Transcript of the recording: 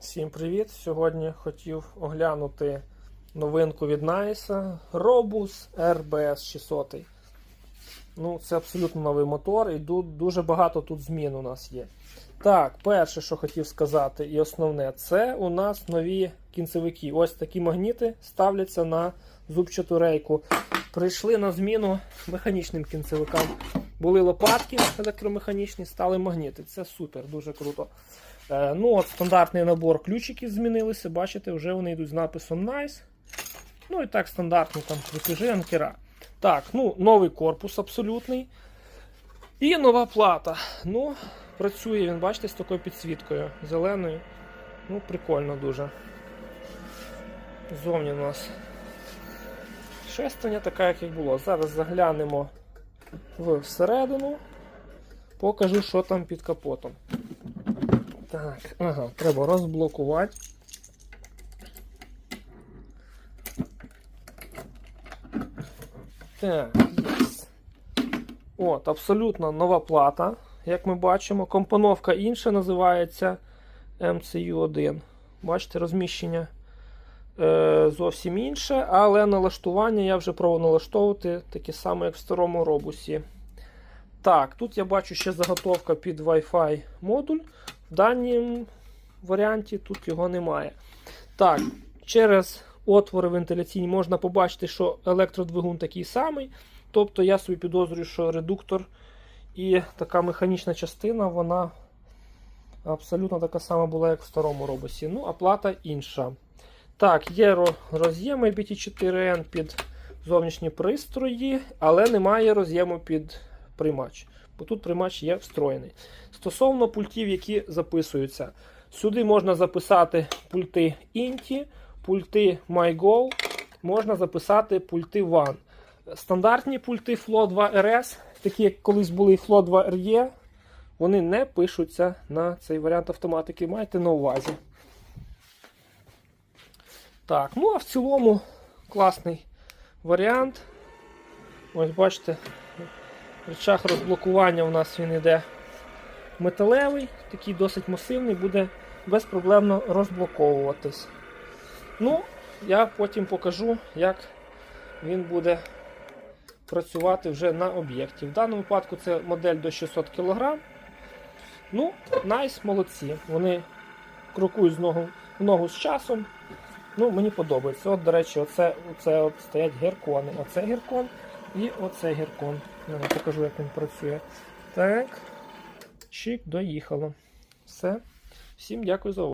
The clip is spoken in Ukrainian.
Всім привіт! Сьогодні хотів оглянути новинку від Nice Robus RBS 600. Ну, це абсолютно новий мотор, і дуже багато тут змін у нас є. Так, перше, що хотів сказати, і основне, це у нас нові кінцевики. Ось такі магніти ставляться на зубчату рейку. Прийшли на зміну механічним кінцевикам. Були лопатки електромеханічні, стали магніти. Це супер, дуже круто. Е, ну, от Стандартний набор ключиків змінилися. Бачите, вже вони йдуть з написом Nice. Ну і так, стандартні там крутежі, анкера. Так, ну, новий корпус абсолютний. І нова плата. Ну, працює він, бачите, з такою підсвіткою зеленою. Ну, прикольно дуже. Зовні у нас шестерня така, як і було. Зараз заглянемо всередину. Покажу, що там під капотом. Так, ага, треба розблокувати. Так, єс. От, абсолютно нова плата, як ми бачимо. Компоновка інша називається MCU1. Бачите, розміщення е, зовсім інше, але налаштування я вже пробував налаштовувати таке саме, як в старому робусі. Так, тут я бачу ще заготовка під Wi-Fi модуль. В даному варіанті тут його немає. Так, через отвори вентиляційні можна побачити, що електродвигун такий самий. Тобто я собі підозрюю, що редуктор і така механічна частина, вона абсолютно така сама була, як в старому робосі. Ну, а плата інша. Так, є роз'єми BT4N під зовнішні пристрої, але немає роз'єму під приймач. Бо тут приймач є встроєний. Стосовно пультів, які записуються, сюди можна записати пульти Inti, пульти MyGo, можна записати пульти WAN. Стандартні пульти Flo 2 RS, такі як колись були Flo 2 RE, вони не пишуться на цей варіант автоматики. Майте на увазі. Так, ну а в цілому класний варіант. Ось бачите, речах розблокування у нас він йде металевий, такий досить масивний, буде безпроблемно розблоковуватись. Ну, я потім покажу, як він буде працювати вже на об'єкті. В даному випадку це модель до 600 кг. Ну, найс, молодці. Вони крокують з ногу, в ногу з часом. Ну, Мені подобається. От, до речі, оце, оце от стоять геркони. Оце геркон і оце геркон. Я вам покажу, як він працює. Так. Чик, доїхало. Все. Всім дякую за увагу.